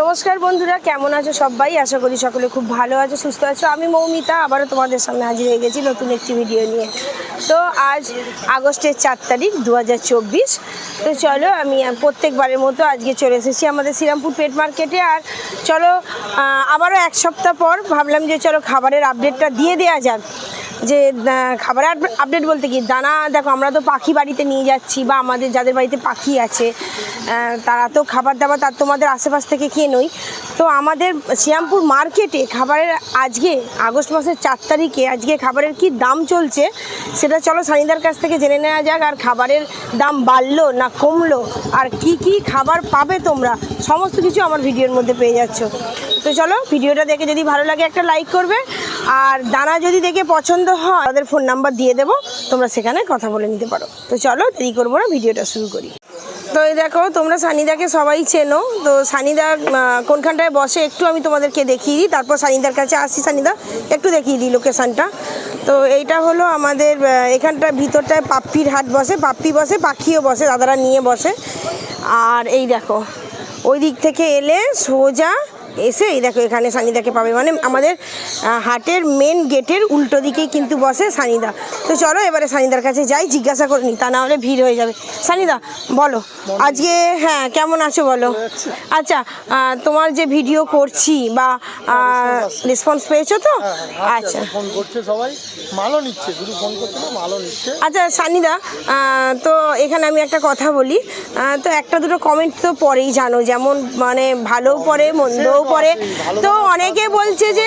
নমস্কার বন্ধুরা, কেমন আছো সবাই? আশা করি সকলে খুব ভালো আছো, সুস্থ আছো। আমি মৌমিতা, আবারও তোমাদের সামনে হাজির হয়ে গেছি নতুন একটি ভিডিও নিয়ে। তো আজ আগস্টের চার তারিখ দু হাজার চব্বিশ। তো চলো আমি প্রত্যেকবারের মতো আজকে চলে এসেছি আমাদের শ্রীরামপুর পেট মার্কেটে আর চলো আবারও এক সপ্তাহ পর ভাবলাম যে চলো খাবারের আপডেটটা দিয়ে দেওয়া যাক। যে আহ, খাবারের আপডেট বলতে কি দানা দেখো আমরা তো পাখি বাড়িতে নিয়ে যাচ্ছি বা আমাদের যাদের বাড়িতে পাখি আছে তারা তো খাবার দাবার তার তোমাদের আশেপাশ থেকে খেয়ে নই। তো আমাদের শ্রীরামপুর মার্কেটে খাবারের আজকে আগস্ট মাসের চার তারিখে আজকে খাবারের কি দাম চলছে সেটা চলো সানিদার কাছ থেকে জেনে নেওয়া যাক আর খাবারের দাম বাড়লো না কমলো আর কি কি খাবার পাবে তোমরা সমস্ত কিছু আমার ভিডিওর মধ্যে পেয়ে যাচ্ছ। তো চলো ভিডিওটা দেখে যদি ভালো লাগে একটা লাইক করবে আর দানা যদি দেখে পছন্দ হয়, তাদের ফোন নাম্বার দিয়ে দেবো, তোমরা সেখানে কথা বলে নিতে পারো। তো চলো, দেরি করব না, ভিডিওটা শুরু করি। তো এই দেখো, তোমরা সানিদাকে সবাই চেনো। তো সানিদা কোনখানটায় বসে একটু আমি তোমাদেরকে দেখিয়ে দিই। তারপর সানিদার কাছে আসি, সানিদা, একটু দেখিয়ে দিই লোকেশানটা। তো এইটা হলো আমাদের এখানটা ভিতরটায় পাপ্পির হাট বসে, পাপ্পি বসে, পাখিও বসে, দাদারা নিয়ে বসে। আর এই দেখো, ওই দিক থেকে এলে সোজা এসে এই দেখো এখানে সানিদাকে পাবে। মানে আমাদের হাটের মেন গেটের উল্টো দিকেই কিন্তু বসে সানিদা। তো চলো এবারে সানিদার কাছে যাই জিজ্ঞাসা করে নি তা না হলে ভিড় হয়ে যাবে। সানিদা বলো আজকে হ্যাঁ কেমন আছো বলো? আচ্ছা তোমার যে ভিডিও করছি বা রেসপন্স পেয়েছ তো? আচ্ছা। ফোন করছে সবাই। মালও নিচ্ছে শুধু ফোন করছে না মালও নিচ্ছে। আচ্ছা সানিদা তো এখানে আমি একটা কথা বলি। তো একটা দুটো কমেন্ট তো পরেই জানো যেমন মানে ভালোও পড়ে মন্দও পড়ে। তো অনেকে বলছে যে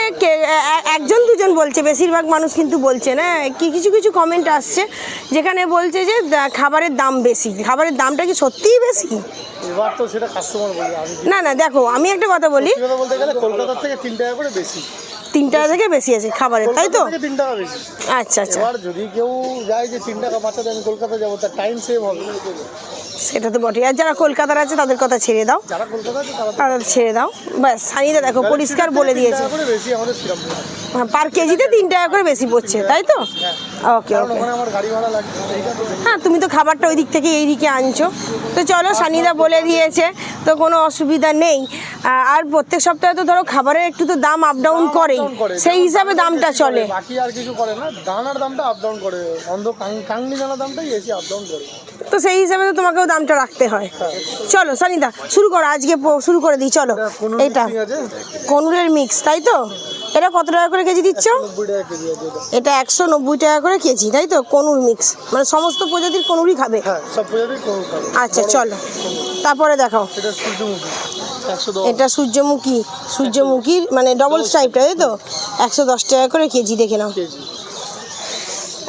একজন দুজন বলছে বেশিরভাগ মানুষ কিন্তু বলছে না। কি কিছু কিছু কমেন্ট আসছে যেখানে বলছে যে খাবারের দাম বেশি। খাবারের দামটা কি সত্যিই বেশি? না না দেখো আমি একটা কথা বলি। কলকাতার থেকে তিন টাকা করে বেশি। তিন টাকা থেকে বেশি আছে খাবারের তাই তো? কলকাতা তিন টাকা বেশি আচ্ছা আচ্ছা। এবার যদি কেউ যায় যে তিন টাকা বাঁচাতে আমি কলকাতা যাব তার টাইম সেভ হবে। সেটা তো বটে আর যারা কলকাতার আছে তাদের কথা ছেড়ে দাও। যারা কলকাতা আছে তাদের ছেড়ে দাও। ব্যাস সানিদা দেখো পরিষ্কার বলে দিয়েছে। পার কেজিতে তিন টাকা করে বেশি পড়ছে তাই তো? ওকে ওকে। বেশি। হ্যাঁ তুমি তো খাবারটা ওই দিক থেকে এই দিকে আনছো। তো চলো সানিদা বলে দিয়েছে তো কোনো অসুবিধা নেই। আর প্রত্যেক সপ্তাহে তো ধরো খাবারের একটু তো দাম আপ ডাউন করেই। করে। সেই হিসাবে দামটা চলে। বাকি আর কিছু করে না। দানার দামটা আপ ডাউন করে অন্ধ কাংনি দানার দামটাই এসে আপ ডাউন করে। তো সেই হিসাবে তো তোমাকেও দামটা রাখতে হয়। চলো সানিদা শুরু করো আজকে শুরু করে দিই চলো। এটা কনুরের মিক্স তাই তো? এটা কত টাকা করে কেজি দিচ্ছ? এটা একশো নব্বই টাকা করে কেজি তাই তো? কনুর মিক্স মানে সমস্ত প্রজাতির কনুরই খাবে? হ্যাঁ আচ্ছা চলো। তারপরে দেখাও। এটা সূর্যমুখী সূর্যমুখীর মানে ডবল স্ট্রাইপটা তাই তো? একশো দশ টাকা করে কেজি দেখে নাও।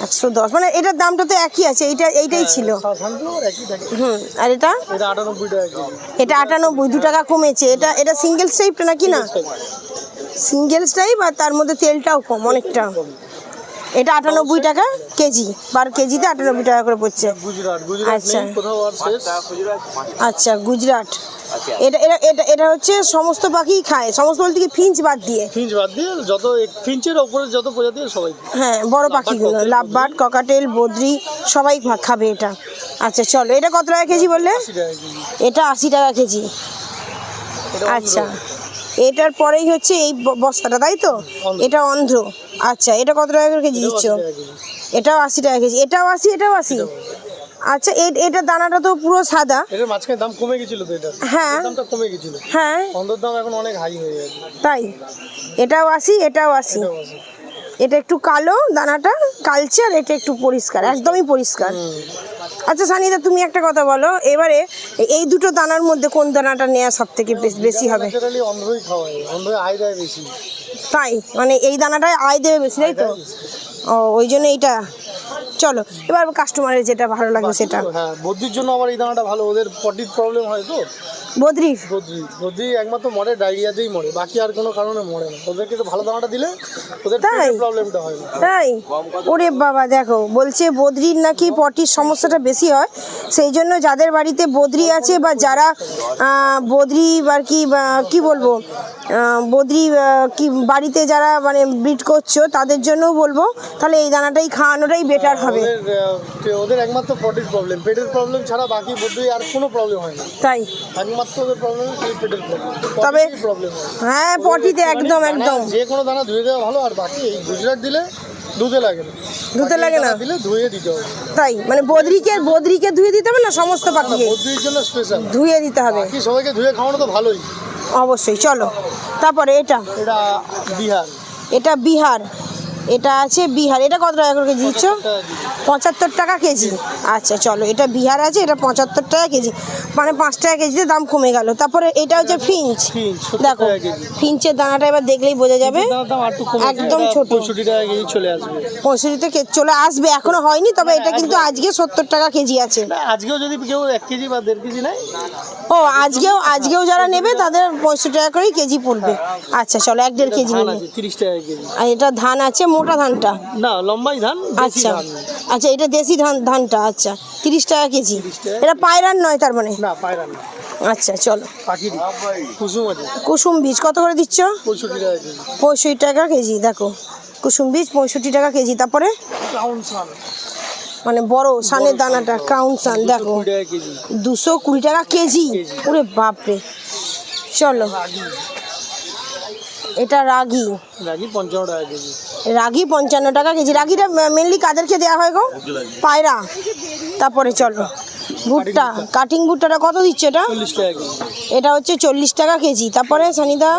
একশো দশ। মানে এটার দামটা তো একই আছে এইটা এইটাই ছিল। একই থাকে। হুম আর এটা? এটা আটানব্বই এটা আটানব্বই দু টাকা কমেছে। এটা এটা সিঙ্গেল স্ট্রাইপটা নাকি না? সিঙ্গেল স্ট্রাইপ আর তার মধ্যে তেলটাও কম অনেকটা। এটা আটানব্বই টাকা কেজি পার কেজিতে আটানব্বই টাকা করে পড়ছে। আচ্ছা। আচ্ছা গুজরাট। এটা এটা এটা এটা হচ্ছে সমস্ত পাখিই খায় সমস্ত বলতে কি ফিঞ্চ বাদ দিয়ে। ফিঞ্চ বাদ দিয়ে যত ফিঞ্চের ওপরে যত প্রজাতি সবাই হ্যাঁ বড় পাখিগুলো লাভবার্ড ককাটেল বদ্রি সবাই খাবে এটা। আচ্ছা চলো এটা কত টাকা কেজি বললে? এটা আশি টাকা কেজি। আচ্ছা। এটার পরেই হচ্ছে এই বস্তাটা তাই তো? এটা অন্ধ্র আচ্ছা এটা কত টাকা করে কেজি দিচ্ছ। এটাও আশি টাকা কেজি। এটাও আশি এটাও আশি আচ্ছা এ- এটার দানাটা তো পুরো সাদা। এটার মাঝখানে দাম কমে গেছিল তো এটা? হ্যাঁ। দামটা কমে গেছিল। হ্যাঁ। অন্ধর দাম এখন অনেক হাই হয়ে গেছে। তাই? এটাও আশি এটাও আশি। এটা একটু কালো দানাটা কালচে আর এটা একটু পরিষ্কার একদমই পরিষ্কার। আচ্ছা সানিদা তুমি একটা কথা বলো। এবারে এই দুটো দানার মধ্যে কোন দানাটা নেওয়া সব থেকে বেশি হবে? তাই? মানে এই দানাটায় আয় দেবে বেশি তাই তো? ও ওই জন্য এইটা। চলো এবার কাস্টমারের যেটা ভালো লাগে সেটা। হ্যাঁ বদ্রির জন্য আবার এই দানাটা ভালো। ওদের পটির প্রবলেম হয় তো। বদ্রি বদ্রি বদ্রি একমাত্র মরে ডায়রিয়াতেই মরে। বাকি আর কোনো কারণে মরে না। ওদেরকে তো ভালো দানাটা দিলে ওদের তাই? প্রবলেমটা হয় না। তাই? ওরে বাবা দেখো বলছে বদ্রির নাকি পটির সমস্যাটা বেশি হয়। সেই জন্য যাদের বাড়িতে বদ্রি আছে বা যারা বদ্রি আর কি কি বলব বদ্রি কি বাড়িতে যারা মানে ব্রিড করছ তাদের জন্যও বলব তাহলে এই দানাটাই খাওয়ানোটাই বেটার হবে। ওদের ওদের একমাত্র পটির প্রবলেম পেটের প্রবলেম ছাড়া বাকি বদ্রি আর কোনো প্রবলেম হয় না। তাই? একমাত্র একমাত্র প্রবলেম সেই পেটের প্রবলেম তবে- প্রবলেম হ্যাঁ। পটিতে একদম একদম। যে কোনো দানা ধুয়ে দেওয়া ভালো আর বাকি এই গুজরাট দিলে দুধে লাগে না। ধুতে লাগে না? দিলে ধুয়ে দিতে হবে। তাই? মানে বদ্রিকে বদ্রিকে ধুয়ে দিতে হবে না সমস্ত পাখিকে বদ্রির জন্য স্পেশাল ধুয়ে দিতে হবে। বাকি সবাইকে ধুয়ে খাওয়ানো তো ভালোই। অবশ্যই চলো। তারপরে এটা। এটা বিহার। এটা বিহার। এটা আছে বিহার। এটা কত টাকা করে কেজি? দিচ্ছ পঁচাত্তর টাকা কেজি। আচ্ছা চলো। এটা বিহার আছে এটা পঁচাত্তর টাকা কেজি। মানে পাঁচ টাকা কেজিতে দাম কমে গেল। তারপরে এটা হচ্ছে ফিঞ্চ। ফিঞ্চ, দেখো ফিঞ্চের দানাটা এবার দেখলেই বোঝা যাবে। একদম ছোট। পঁয়ষট্টি টাকা কেজি চলে আসবে। পঁয়ষট্টিতে কে- চলে আসবে এখনও হয়নি তবে এটা কিন্তু আজকে সত্তর টাকা কেজি আছে। আজকেও যদি কেউ এক কেজি বা দেড় কেজি নেয় ও আজকেও আজকেও যারা নেবে তাদের পঁয়ষট্টি টাকা করেই কেজি পড়বে। আচ্ছা চলো এক দেড় কেজি নিলে তিরিশ টাকা কেজি। আর এটা ধান আছে মোটা ধানটা? না লম্বাই ধান আচ্ছা। আচ্ছা এটা দেশি ধান ধানটা আচ্ছা। তিরিশ টাকা কেজি। এটা পায়রার নয় তার মানে? না আচ্ছা চলো। কুসুম বীজ কত করে দিচ্ছ? পঁয়ষট্টি টাকা কেজি। দেখো। কুসুম বীজ পঁয়ষট্টি টাকা কেজি। তারপরে? মানে বড় সানের দানাটা ক্রাউন সান দেখো। দুশো কুড়ি টাকা কেজি? ওরে বাপরে। চলো। এটা রাগি। রাগি পঞ্চান্ন টাকা কেজি। রাগি পঞ্চান্ন টাকা কেজি। রাগিটা মেনলি কাদেরকে দেওয়া হয় গো? পায়রা। তারপরে চলো ভুট্টা কাটিং ভুট্টাটা কত দিচ্ছে এটা? এটা হচ্ছে চল্লিশ টাকা কেজি। তারপরে সানিদা?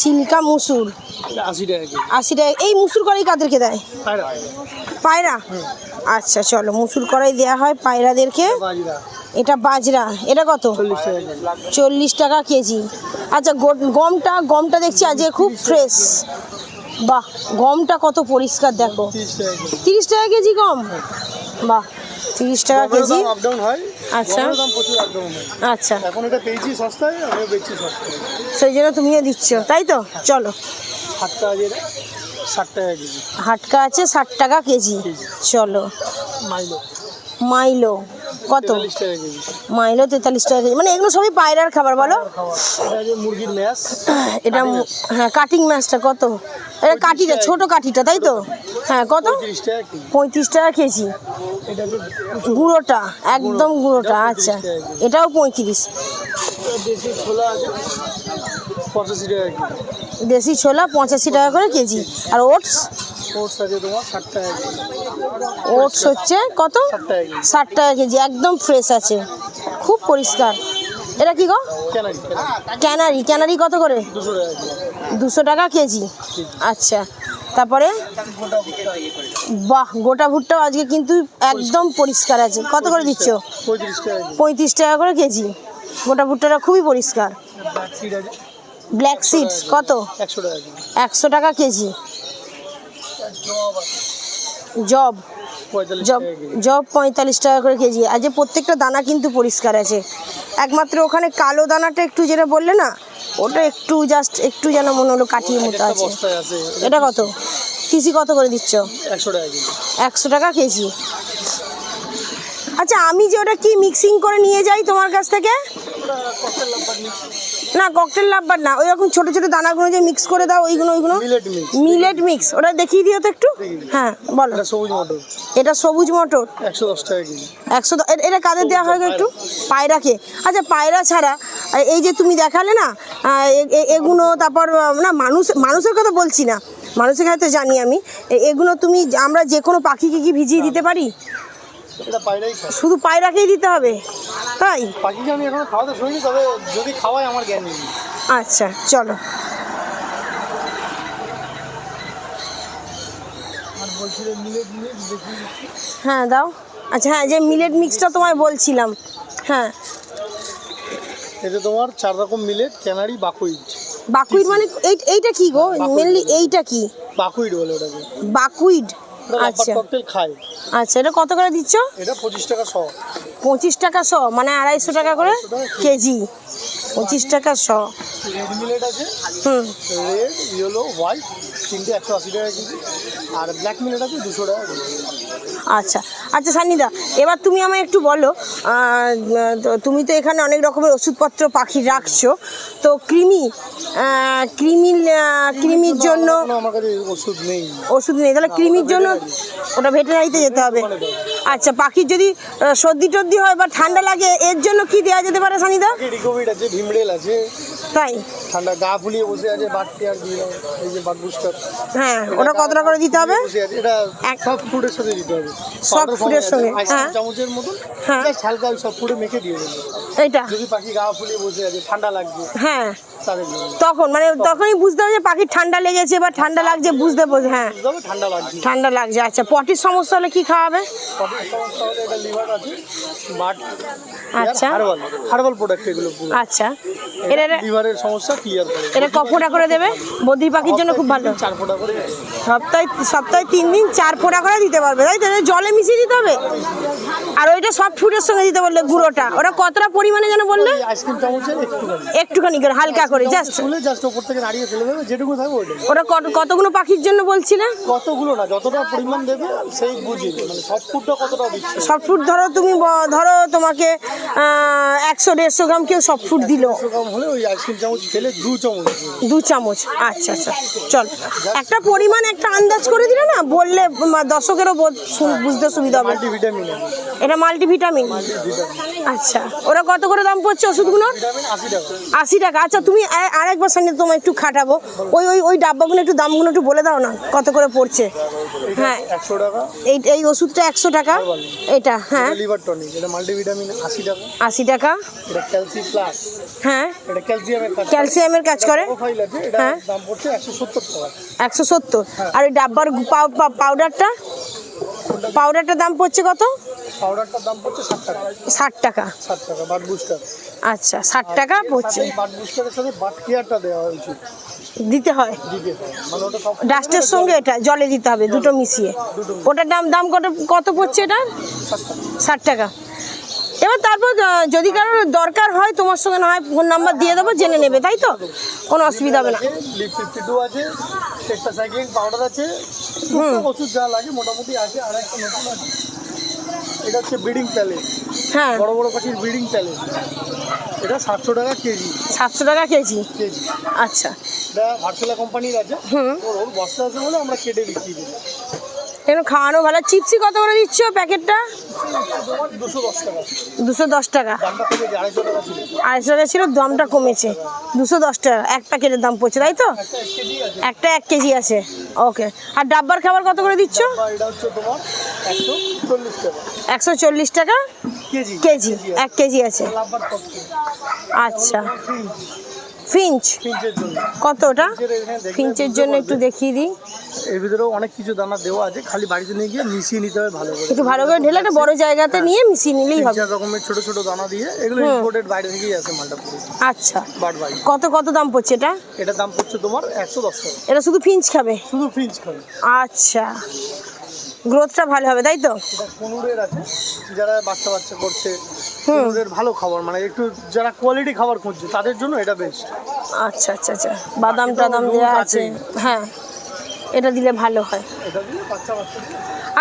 সিল্কা মুসুর। আশি টাকা এই মুসুর করাই কাদেরকে দেয়? পায়রা। আচ্ছা চলো মুসুর করাই দেওয়া হয় পায়রাদেরকে। এটা বাজরা। এটা কত? চল্লিশ টাকা কেজি। আচ্ছা গমটা গমটা দেখছি আজকে খুব ফ্রেশ বাহ গমটা কত পরিষ্কার দেখো। তিরিশ টাকা কেজি গম? বাহ তিরিশ টাকা কেজি। আচ্ছা। আচ্ছা। এখন এটা পেয়েছি সস্তায় বেচছি সস্তায়। সেই জন্য তুমিও দিচ্ছ তাই তো? চলো। হাটকা আছে ষাট টাকা কেজি। চলো। মাইলো। মাইলো। কত? মাইলো তেতাল্লিশ টাকা কেজি। মানে এগুলো সবই পায়রার খাবার, বলো? মুরগির এটা হ্যাঁ কাটিং মাছটা কত? এটা কাঠিটা ছোট কাঠিটা, তাই তো? হ্যাঁ কত? পঁয়ত্রিশ টাকা কেজি। গুঁড়োটা, একদম গুঁড়োটা আচ্ছা। এটাও পঁয়ত্রিশ। দেশি ছোলা পঁচাশি টাকা করে কেজি। আর ওটস? ওটস আছে তোমার ষাট টাকা ওটস হচ্ছে কত? ষাট টাকা কেজি। একদম ফ্রেশ আছে। খুব পরিষ্কার। এটা কি গো? Canary canary. কত করে? দুশো টাকা কেজি। আচ্ছা তারপরে? বাহ গোটা ভুট্টাও আজকে কিন্তু একদম পরিষ্কার আছে। কত করে দিচ্ছ? পঁয়ত্রিশ টাকা করে কেজি? গোটা ভুট্টাটা খুবই পরিষ্কার। ব্ল্যাক সিড সিডস কত? একশো টাকা কেজি। জব। জব জব পঁয়তাল্লিশ টাকা করে কেজি। আর যে প্রত্যেকটা দানা কিন্তু পরিষ্কার আছে। একমাত্র ওখানে কালো দানাটা একটু যেটা বললে না ওটা একটু জাস্ট একটু যেন মনে হলো কাটিয়ে মতো আছে। এটা কত? কিসি কত করে দিচ্ছ? একশো টাকা কেজি। একশো টাকা কেজি। আচ্ছা আমি যে ওটা কি মিক্সিং করে নিয়ে যাই তোমার কাছ থেকে? না ককটেল লাভবার না। ওই রকম ছোটো ছোটো দানাগুলো যে মিক্স করে দাও ওইগুলো ওইগুলো। মিলেট মিক্স ওটা দেখিয়ে দিও তো একটু। হ্যাঁ বলো। এটা সবুজ মটর। এটা সবুজ মটর। একশো দশ টাকা কেজি। একশো এটা কাদের দেওয়া হয় একটু? পায়রাকে আচ্ছা পায়রা ছাড়া এই যে তুমি দেখালে না এগুলো তারপর না মানুষ মানুষের কথা বলছি না। মানুষের খাতে জানি আমি। এগুলো তুমি আমরা যে কোনো পাখিকে কি ভিজিয়ে দিতে পারি? শুধু পায়রাকেই দিতে হবে তাই? পাখিকে আমি এখনও খাওয়াতে শুনিনি তবে যদি খাওয়াই আমার জ্ঞান নেই। আচ্ছা চলো। হ্যাঁ দাও। আচ্ছা হ্যাঁ যে মিলেট মিক্সটা তোমায় বলছিলাম হ্যাঁ। এটা তোমার চার রকম মিলেট ক্যানারি বাকুইড বাকুইড মানে এই এইটা কি গো? মেনলি এইটা কি? বাকুইড বলে ওটাকে। বাকুইড আচ্ছা। ককটেল আচ্ছা এটা কত করে দিচ্ছ? এটা পঁচিশ টাকা শ। পঁচিশ টাকা শ মানে আড়াইশো টাকা করে কেজি। পঁচিশ টাকা শ। রেড মিলেট আছে হুম। রেড ইয়েলো হোয়াইট তিনটে একশো আশি টাকা কেজি। আর ব্ল্যাক মিলেট আছে দুশো টাকা আচ্ছা আচ্ছা সান্নিদা এবার তুমি আমায় একটু বলো তুমি তো এখানে অনেক রকমের ওষুধপত্র পাখি রাখছো তো কৃমি কৃমি কৃমির জন্য ওষুধ নেই। ওষুধ নেই তাহলে কৃমির জন্য ওটা ভেটেরিনারিতে যেতে হবে। আচ্ছা পাখির যদি সর্দি টর্দি হয় বা ঠান্ডা লাগে এর জন্য কি দেওয়া যেতে পারে সানিদা? আছে ভিমড়েল আছে। তাই? ঠান্ডা গা ফুলিয়ে বসে আছে বাট আর দিয়ে এই যে বাট বুস্টার হ্যাঁ ওটা কতটা করে দিতে হবে? এটা সব ফুডের সাথে দিতে হবে। সব ফুডের সঙ্গে, হ্যাঁ। চামচের মতন হ্যাঁ। হালকা সব ফুডে মেখে দিয়ে দেবে। এইটা। যদি পাখি গা ফুলিয়ে বসে আছে ঠান্ডা লাগছে হ্যাঁ। তখন মানে তখনই বুঝতে হবে যে পাখির ঠান্ডা লেগেছে বা ঠান্ডা লাগছে বুঝতে বোঝ হ্যাঁ। ঠান্ডা লাগছে। ঠান্ডা লাগছে আচ্ছা। পটির সমস্যা হলে কি খাওয়াবে? আচ্ছা। হার্বাল হার্বাল প্রোডাক্ট এগুলো আচ্ছা। লিভারের সমস্যা ক্লিয়ার করে। এটা দেবে? বদ্রি পাখির জন্য খুব ভালো। চার ফোঁটা করে সপ্তাহে সপ্তাহে তিন দিন চার ফোঁটা করে দিতে পারবে। তাই তো? জলে মিশিয়ে দিতে হবে? আর ওইটা সব ফুডের সঙ্গে দিতে বললে গুঁড়োটা। ওটা কতটা পরিমাণে যেন বললে? আইসক্রিম চামচের একটুখানি। একটুখানি করে হালকা করে। জাস্ট তুলে জাস্ট ওপর থেকে নাড়িয়ে ফেলে দেবে যেটুকু থাকবে ওটা কত- কতগুলো পাখির জন্য বলছিলে? কতগুলো না যতটা পরিমাণ দেবে সেই বুঝি মানে সব ফুডটা কতটা দিচ্ছে। সব ফুড ধরো তুমি ব- ধরো তোমাকে একশো দেড়শো গ্রাম কেউ সব ফুড দিল। একশো গ্রাম হলে ওই আইসক্রিম চামচ ফেলে দু চামচ। দেবে। দু চামচ আচ্ছা আচ্ছা চল। একটা পরিমাণ একটা আন্দাজ করে দিলে না বললে উম, দর্শকেরও বোধ- সু- বুঝতে সুবিধা হবে। মাল্টিভিটামিন এটা মাল্টিভিটামিন। আচ্ছা ওরা কত করে দাম পড়ছে ওষুধগুলোর? ভিটামিন আশি টাকা। আশি টাকা। আচ্ছা তুমি আ- আরেকবার সঙ্গে তোমায় একটু খাটাবো। ওই ওই ওই ডাব্বাগুলো একটু দামগুলো একটু বলে দাও না, কত করে পড়ছে? হ্যাঁ। এই এই ওষুধটা একশো টাকা। এটা হ্যাঁ। আশি টাকা। হ্যাঁ। ক্যালসিয়ামের কাজ ক্যালসিয়ামের করে। হ্যাঁ। একশো সত্তর। একশো সত্তর আর ওই ডাব্বার পাউডারটা? পাউডারটার দাম পড়ছে কত? পাউডারটার দাম পড়ছে ষাট টাকা। ষাট টাকা। ষাট টাকা বাট বুস্টার। আচ্ছা ষাট টাকা পড়ছে। বাট বুস্টারের সাথে বাট কেয়ারটা দেওয়া উচিত দিতে হয়। দিতে মানে ডাস্টের সঙ্গে এটা জলে দিতে হবে দুটো মিশিয়ে। ওটার দাম দাম কত কত পড়ছে এটা ষাট টাকা। এবার তারপর যদি কারোর দরকার হয় তোমার সঙ্গে না হয় ফোন নাম্বার দিয়ে দেবো জেনে নেবে তাই তো? কোনো অসুবিধা হবে না। লিপ ফিফটি টু আছে। টেক্টাসাইক্লিন পাউডার আছে ওষুধ যা লাগে মোটামুটি আছে আর একটা নতুন আছে। এটা হচ্ছে ব্রিডিং প্যালেট। হ্যাঁ। বড় বড় পাখির ব্রিডিং প্যালেট। এটা সাতশো টাকা কেজি। সাতশো টাকা কেজি? কেজি। আচ্ছা। এটা ভার্সেলা কোম্পানির আছে। ওর বস্তা আছে বলে আমরা কেটে বিক্রি করি এখানে খাওয়ানো ভালো। চিপসি কত করে দিচ্ছ প্যাকেটটা? দুশো দশ টাকা। আড়াইশো টাকা ছিল দামটা কমেছে। দুশো দশ টাকা এক প্যাকেটের দাম পড়ছে তাই তো? একটা এক কেজি আছে। ওকে। আর ডাব্বার খাবার কত করে দিচ্ছ? একশো চল্লিশ টাকা। কেজি এক কেজি আছে। আচ্ছা। ফিঞ্চ? ফিঞ্চের জন্য। কত ওটা? ফিঞ্চের জন্য একটু দেখিয়ে দিই। এর ভিতরেও অনেক কিছু দানা দেওয়া আছে খালি বাড়িতে নিয়ে গিয়ে মিশিয়ে নিতে হবে ভালো করে। একটু ভালো করে ঢেলে একটা বড় জায়গাতে নিয়ে মিশিয়ে নিলেই হবে। চার রকমের ছোট ছোট দানা দিয়ে এগুলো ইম্পোর্টেড বাইরে থেকেই আসে মালটা আচ্ছা। But buy. কত কত দাম পড়ছে এটা? এটা দাম পড়ছে তোমার একশো দশ টাকা। এটা শুধু ফিঞ্চ খাবে? শুধু ফিঞ্চ খাবে। আচ্ছা। গ্রোথটা ভালো হবে তাই তো? এটা কুনুরের আছে। যারা বাচ্চা বাচ্চা করছে কুনুরের ভালো খাবার মানে একটু যারা কোয়ালিটি খাবার খুঁজছে তাদের জন্য এটা বেস্ট আচ্ছা আচ্ছা আচ্ছা। বাদাম টাদাম দেওয়া আছে। হ্যাঁ এটা দিলে ভালো হয়।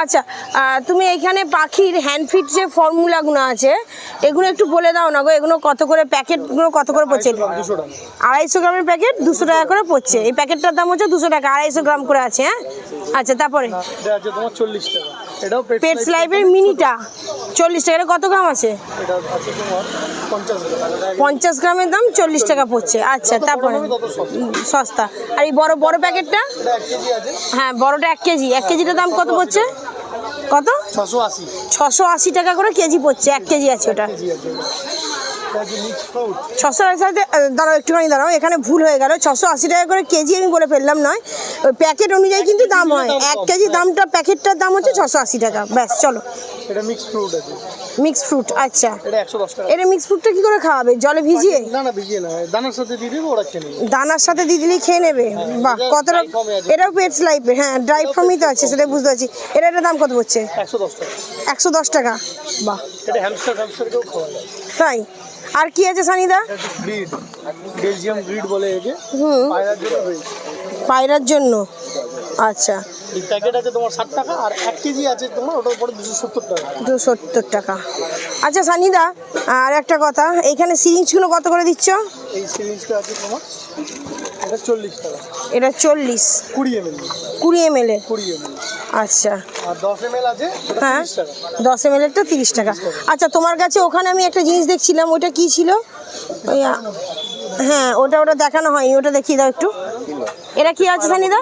আচ্ছা তুমি এখানে পাখির হ্যান্ডফিট যে ফর্মুলাগুলো আছে এগুলো একটু বলে দাও না গো এগুলো কত করে প্যাকেটগুলো কত করে পড়ছে? আড়াইশো গ্রামের প্যাকেট দুশো টাকা করে পড়ছে। এই প্যাকেটটার দাম হচ্ছে দুশো টাকা আড়াইশো গ্রাম করে আছে হ্যাঁ? আচ্ছা তারপরে? চল্লিশ টাকা। এটাও পেটস লাইফের মিনিটা। চল্লিশ টাকা এটা কত গ্রাম আছে? পঞ্চাশ গ্রামের দাম চল্লিশ টাকা পড়ছে। আচ্ছা তারপরে সস্তা। আর এই বড় বড় প্যাকেটটা? হ্যাঁ বড়টা এক কেজি। এক কেজিটার দাম কত পড়ছে? কত? ছশো আশি। টাকা করে কেজি পড়ছে। এক কেজি আছে ওটা। ছশো আশি দাঁড়াও একটুখানি দাঁড়াও এখানে ভুল হয়ে গেল। ছশো আশি টাকা করে কেজি আমি বলে ফেললাম নয়। ওই প্যাকেট অনুযায়ী কিন্তু দাম হয়। এক কেজি দামটা প্যাকেটটার দাম হচ্ছে ছশো আশি টাকা। ব্যাস চলো। এটা মিক্সড ফ্রুট আছে। মিক্স ফ্রুট আচ্ছা। এটা একশো দশ টাকা। এটা মিক্স ফ্রুটটা কি করে খাওয়াবে? জলে ভিজিয়ে? না না ভিজিয়ে না। দানার সাথে দিয়ে দেবো ওরা খেয়ে নেবে। দানার সাথে দিয়ে দিলেই খেয়ে নেবে? বাহ form এ আছে। এটাও পেটস লাইফে হ্যাঁ ড্রাই ফর্মই তো আছে সেটা বুঝতে পারছি। এটা এটার দাম কত একশো দশ টাকা। একশো দশ টাকা। বাহ। এটা হ্যামস্টার হ্যামস্টারকেও খাওয়া যায়। তাই? আর কি আছে সানিদা? ব্রিড বেলজিয়াম ব্রিড বলে একে। হুম। পায়রার জন্য হয়েছে। পায়রার জন্য। আচ্ছা। এই প্যাকেট আছে তোমার ষাট টাকা আর এক কেজি আছে তোমার ওটার উপরে দুশো সত্তর টাকা। দুশো সত্তর টাকা। আচ্ছা সানিদা আর একটা কথা এইখানে সিরিঞ্জগুলো কত করে দিচ্ছ? এই সিরিজটা আছে তোমার এটা চল্লিশ টাকা। এটা চল্লিশ। কুড়ি এম এর কুড়ি এমএল আচ্ছা। আর দশ এমএল আছে হ্যাঁ দশ এম এলটা তিরিশ টাকা। আচ্ছা তোমার কাছে ওখানে আমি একটা জিনিস দেখছিলাম ওটা কি ছিল? ওই হ্যাঁ ওটা ওটা দেখানো হয়নি ওটা দেখিয়ে দাও একটু। এটা কি আছে সানিদা?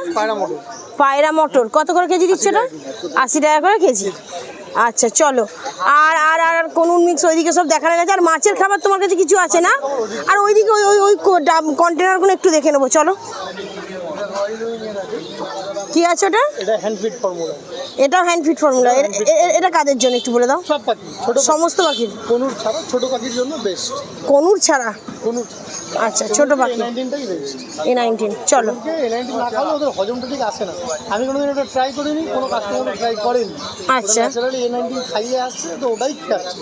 পায়রা মটর। কত করে কেজি দিচ্ছে এটা? আশি টাকা করে। কেজি? আচ্ছা চলো। আর আর আর আর কোন মিক্স ওইদিকে সব দেখানো গেছে আর মাছের খাবার তোমার কাছে কিছু আছে না? আর ওইদিকে ওই ওই ওই কন্টেনারগুলো একটু দেখে নেব চলো। কি আছে ওটা? এটা হ্যান্ড ফিট ফর্মুলা এটা হ্যান্ড ফিট ফর্মুলা এটা কাদের জন্য একটু বলে দাও? সব পাখি ছোট সমস্ত পাখির। কনুর ছাড়া ছোট পাখির জন্য বেস্ট কনুর ছাড়া? কনুর আচ্ছা ছোট পাখি। এ নাইনটিন চলো। না খালে ওদের হজমটা ঠিক আসে না আমি কোনোদিন ওটা ট্রাই করিনি কোনো কাস্টমার ট্রাই করেনি। আচ্ছা। এ নাইনটিন খাইয়ে আসছে তো ওটাই খাচ্ছে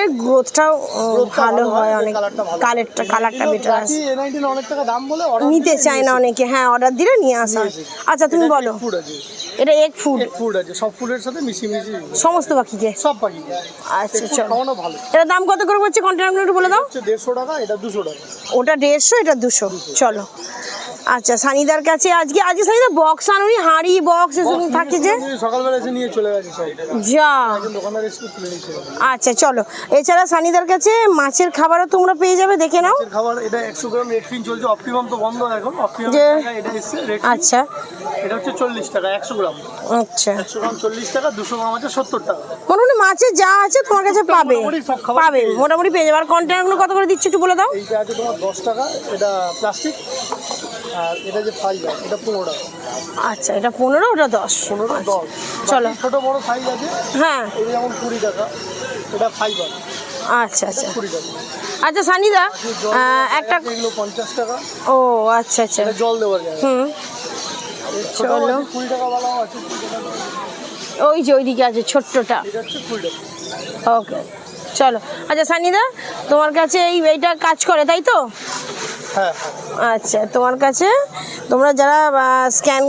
এর গ্রোথটাও ভালো ভালো হয় অনেক। কালারটা কালারটা বেটার আছে। এ নাইনটিন অনেক টাকা দাম বলে নিতে চায় না অনেকে। হ্যাঁ অর্ডার দিলে নিয়ে আসা। আচ্ছা তুমি বলো। এটা এগ ফুড এক ফুড আছে সব ফুডের সাথে মিশিয়ে মিশিয়ে সমস্ত পাখিকে? সব পাখিকে। আচ্ছা চল। খাওয়ানো ভালো। এটা দাম কত করে পড়ছে? কন্টেনারগুলো একটু বলে দাও। হচ্ছে দেড়শো টাকা এটা দুশো টাকা। ওটা দেড়শো এটা দুশো। চলো। আচ্ছা সানিদার কাছে আজকে আজকে সানিদা বক্স আনুনি হাঁড়ি বক্স এসব থাকে যে? সকালবেলা এসে নিয়ে চলে গেছে সব। যা। দোকানদার এসে তুলে নিয়ে আচ্ছা চলো। এছাড়া সানিদার কাছে মাছের খাবারও তোমরা পেয়ে যাবে দেখে নাও। খাবার এটা একশো গ্রাম রেড ফিন চলছে। অপটিমাম তো বন্ধ এখন। অপটিমাম এটা রেড আচ্ছা। এটা হচ্ছে চল্লিশ টাকা একশো গ্রাম। আচ্ছা। একশো গ্রাম চল্লিশ টাকা দুশো গ্রাম আছে সত্তর টাকা। মোটামুটি মাছের যা আছে তোমার কাছে পাবে। পাবে। মোটামুটি পেয়ে যাবে। আর কন্টেনারগুলো কত করে দিচ্ছ একটু বলে দাও। এইটা আছে তোমার দশ টাকা এটা প্লাস্টিক আর এটা যে ফাইবার এটা পনেরো। টাকা আচ্ছা এটা পনেরো ওটা দশ। পনেরো দশ। চলো। বাকি ছোট বড় সাইজ আছে হ্যাঁ। এটা যেমন কুড়ি টাকা এটা ফাইবার আচ্ছা আচ্ছা। কুড়ি টাকা। আচ্ছা সানিদা একটা আছে, এগুলো পঞ্চাশ টাকা। ও আচ্ছা আচ্ছা। এটা জল দেওয়ার হুম। চলো। আছে, কুড়ি টাকা আছে ওই যে ওইদিকে আছে ছোট্টটা। ওকে। চলো। আচ্ছা সানিদা তোমার কাছে এই এইটা কাজ করে তাই তো? হ্যাঁ। আচ্ছা তোমার কাছে তোমরা যারা স্ক্যান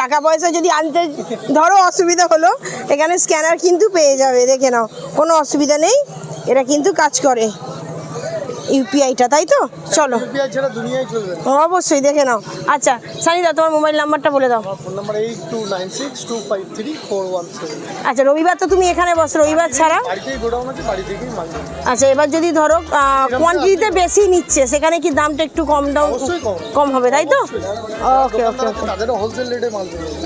টাকা পয়সা যদি আনতে ধরো অসুবিধা হলো এখানে স্ক্যানার কিন্তু পেয়ে যাবে দেখে নাও। কোনো অসুবিধা নেই এটা কিন্তু কাজ করে। ইউপিআইটা তাই তো? চলো। অবশ্যই দেখে নাও। আচ্ছা সানিদা তোমার মোবাইল নাম্বারটা বলে দাও। আচ্ছা রবিবার তো তুমি এখানে বসো রবিবার ছাড়া। আচ্ছা এবার যদি ধরো কোয়ান্টিটিতে বেশি নিচ্ছে সেখানে কি দামটা একটু কম দাম কম। হবে তাই তো? ওকে ওকে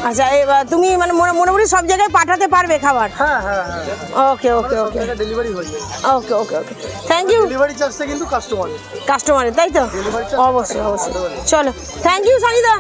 আচ্ছা এবার তুমি মানে মোটা- মোটামুটি সব জায়গায় পাঠাতে পারবে খাবার? Okay okay okay okay okay okay thank you delivery চার্জটা কিন্তু কাস্টমার কাস্টমারের তাই তো? অবশ্যই অবশ্যই। চলো থ্যাংক ইউ সানিদা।